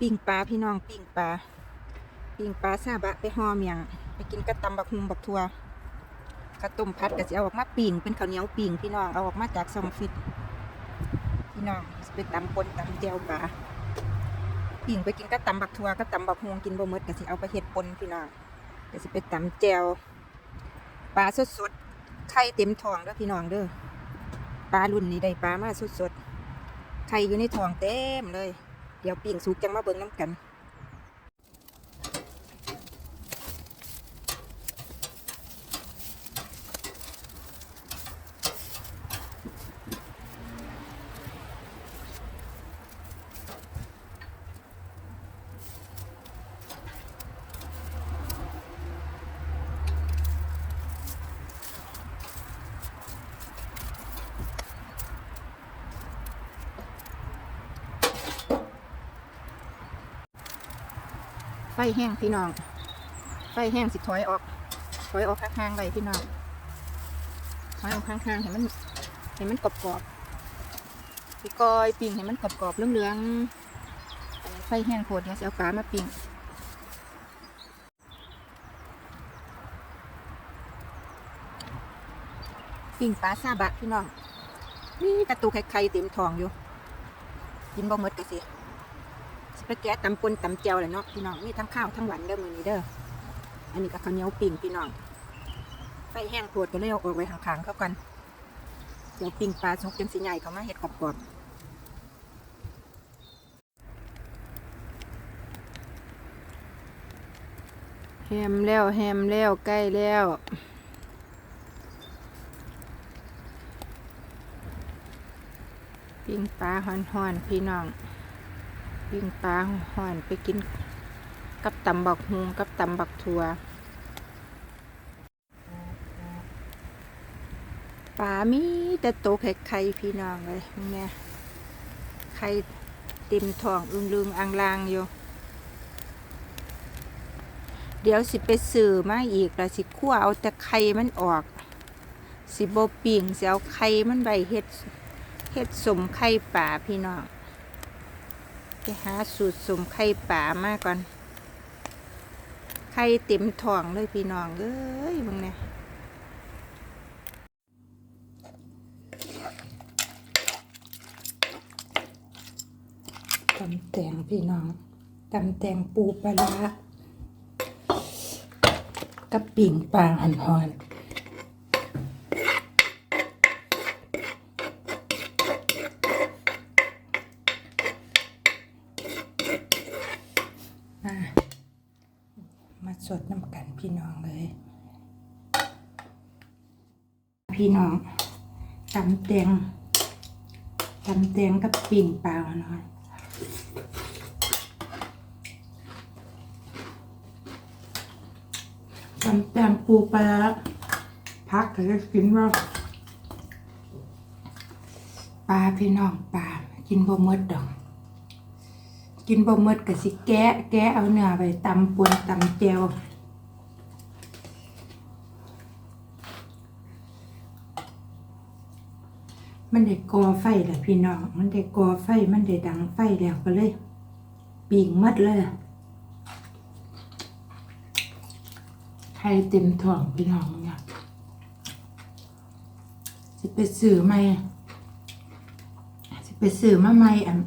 ปิ้งปลาพี่น้องปิ้งปลาปิ้งปลาซาบะไปห่อเมียง ไปกินกระตำบักฮุงบักทัวกระต้มพัดก็จะเอาออกมาปิ้งเป็นข้าวเหนียวปิ้งพี่น้องเอาออกมาจากซองฟิตพี่น้องไปตำปนตำเจียวปลาปิ้งไปกินกระตำบักทัวกระตำบักฮุงกินบ่หมดก็สิเอาไปเฮ็ดปนพี่น้องก็สิไปตำแจวปลาสดๆไข่เต็มท้องเด้อพี่น้องเด้อปลารุ่นนี้ได้ปลามาสดๆไข่อยู่ในท้องเต็มเลย เดี๋ยวปิ่งสุกจังมาเบิ่งน้ำกัน ฟแห้งพี่น้อง ไฟแห้งสิถอยออก ถอยออกข้างๆไปพี่น้องถอยออกข้างๆให้มันให้มันกรอบๆพี่กอยปิ้งให้มันกรอบๆเหลืองๆอันนี้ไฟแห้งโคตรเนี่ยสิเอาปลามาปิ้งปิ้งปลาซาบะพี่น้องนี่กระตูไข่ๆเต็มทองอยู่ กินบ่หมดก็สิ สปาเกตตำปนตำเจียวเลยเนาะพี่น้องมีทั้งข้าวทั้งหวานเด้อมือนี้เด้ออันนี้ก็ข้าวเหนียวปิ่งพี่น้องไฟแห้งโคตรก็เลยเอาออกไว้ข้างๆเข้ากันเดี๋ยวปิ่งปลาสุกจังสีใหญ่เขามาเห็ดกรอบๆแฮมแล้วแฮมแล้วใกล้แล้วปิ้งปลาห่อนๆพี่น้อง ปิ้งปลาห่อนไปกิน กับตำบักฮุงกับตำบักทัวปลามีแต่โตไข่ไข่พี่น้องเลยเนี่ยไข่เต็มท้องอึงลึงอังลางอยู่ เดี๋ยวสิไปสื่อมาอีกล้วสิคั่วเอาแต่ไข่มันออก สิโบปิ่งสิเอาไข่มันใบเฮ็ดเฮ็ดสมไข่ป่าพี่น้อง หาสูตรสมไข่ป่ามาก่อน ไข่เต็มท้องเลยพี่น้องเอ้ยมึงเนี่ยตำแตงพี่น้องตำแตงปูปลาร้ากับปิ่งปลาหันหอนมามาสดน้ำกันพี่น้องเลย พี่น้องตำ แตงตำแตงกับปิ่งปลาหนหอนตำแตงปูปลาพักก็จะกินว่าปลาพี่น้องปลากินบ่หมดดอก กินบ่หมดก็สิแกะแกะเอาเนื้อไปตำปนตำแจว มันได้ก่อไฟแหละพี่น้อง มันได้ก่อไฟ มันได้ดังไฟแล้วก็เลยปิ่งหมดเลยไข่เต็มท้องพี่น้องเนี่ยสิไปซื้อใหม่สิไปซื้อมาใหม่อัน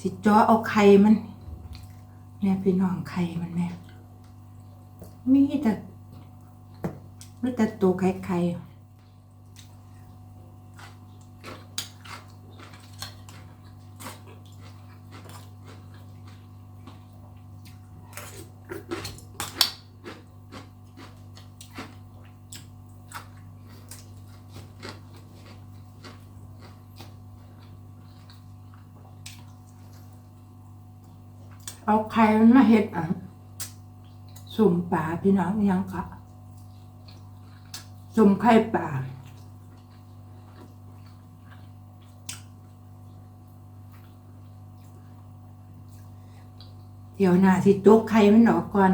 สิจ้อเอาไข่มันเนี่ยพี่น้องไข่มันแม่มีแต่มีแต่ตัวไข่ไข่ เอาไข่มันมาเห็ดอะสุ่มป่าพี่น้องยังกะสุ่มไข่ป่าเดี๋ยวหน้าสิตกไข่มันออกก่อน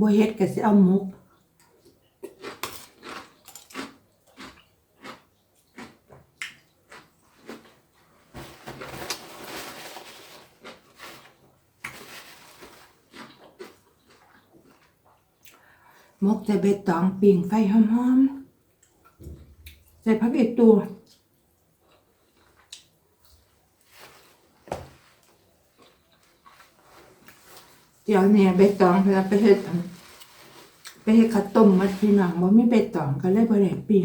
บเฮ็ดก็สิเอาหมุกมกใส่เบ็ดตองปิ่งไฟหอมๆใส่ผักอีกตัว ดี๋ยวเนี่ยใบตองเวลาไปเฮ็ดไปเฮ็ดข้าวต้มมัดพี่น้องบ่มีใบตองก็เลยบ่ได้ปิ้ง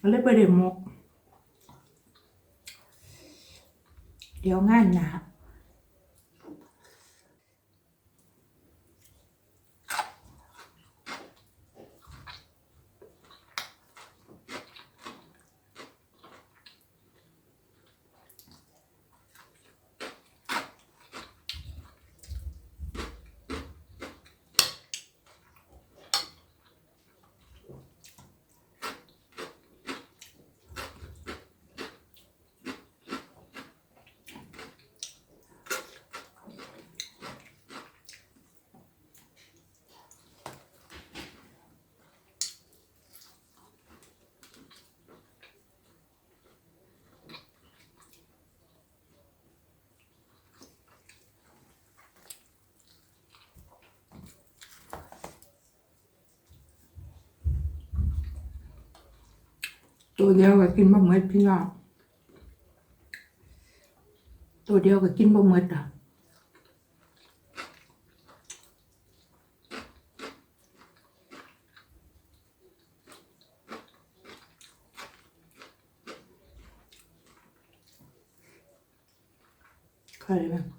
ก็เลยบ่ได้หมก เดี๋ยวงานหนา ตัวเดียวก็กินบ่หมดพี่น้องตัวเดียวก็กินบ่หมดอะใครบ้าง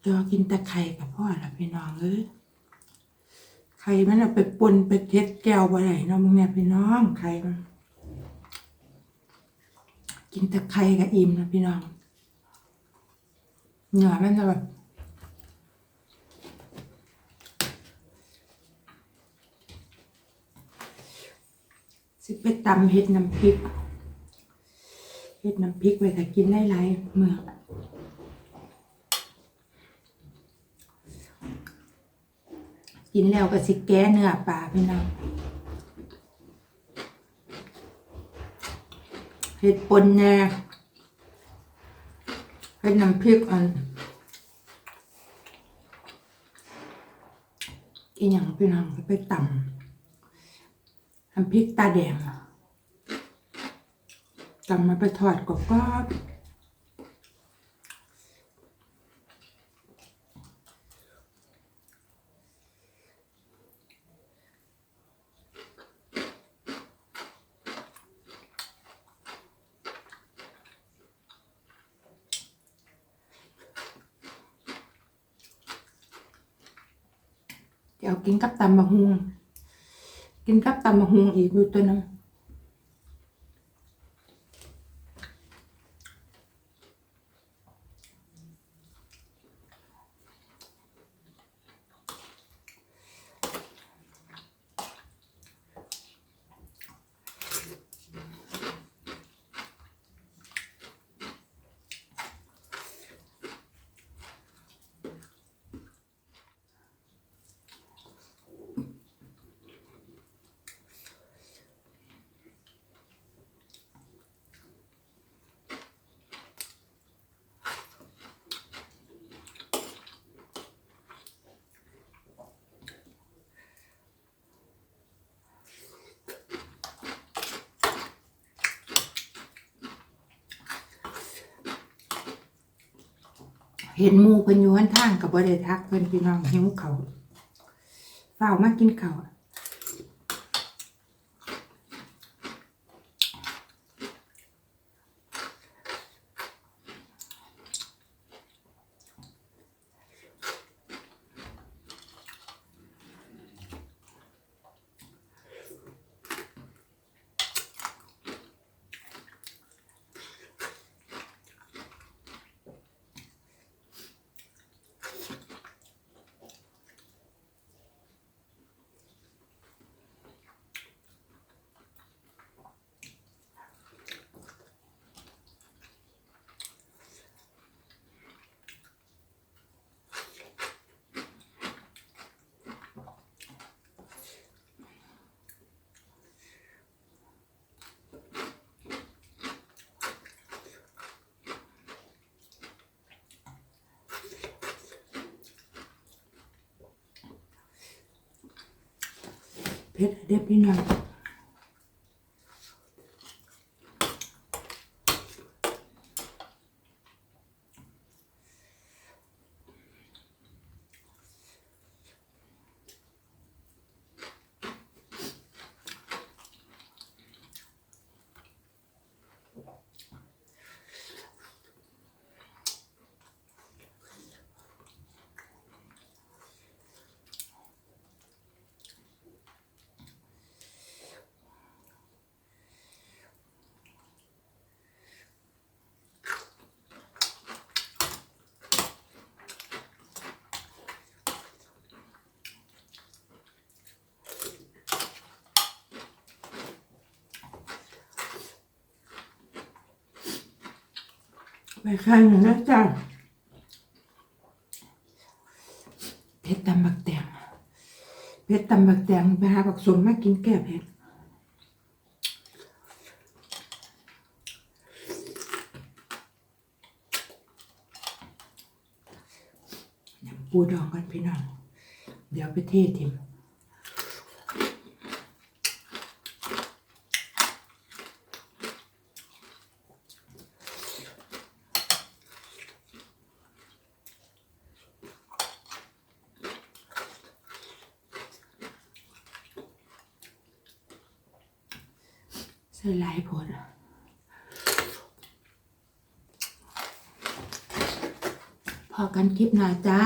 เดี๋ยวกินแต่ไข่กับพ่อละพี่น้องเอ้ยไข่มันเอาไปปนไปเท็ดแก้วบ่ได้เนาะมึงเนี่ยพี่น้องไข่มันกินแต่ไข่กับอิ่มนะพี่น้องเนื้อมันจะแบบสิไปตำเห็ดน้ำพริก เห็ดน้ำพริกไว้แต่กินได้หลายเมื่อ กินแล้วก็สิแก้เนื้อปลาพี่น้องเห็ดปนแน่เห็ดน้ำพริกอันอีหยังพี่น้องไปต่ำน้ำพริกตาแดงตำมาไปทอดกรอบ เดี๋ยวกินกับตำมะฮุงกินกับตำมะฮุงอีกอยู่ตัวหนึง เห็นหมูเพิ่นอยู่ข้างทางกับบ่ได้ทักเพิ่นพี่น้องหิวเขาเฝ้ามากินเข้า ผ็ด เด็ดพี่น้องไปข้างหนึ่งนะจ้าเพชรตำบักแตงเพชรตำบักแตงไปหาบักสมมากินแก้เพชรปูดองกันพี่น้อง เดี๋ยวไปเททิม ใส่ลายผลพอกันคลิปหน้าจ้า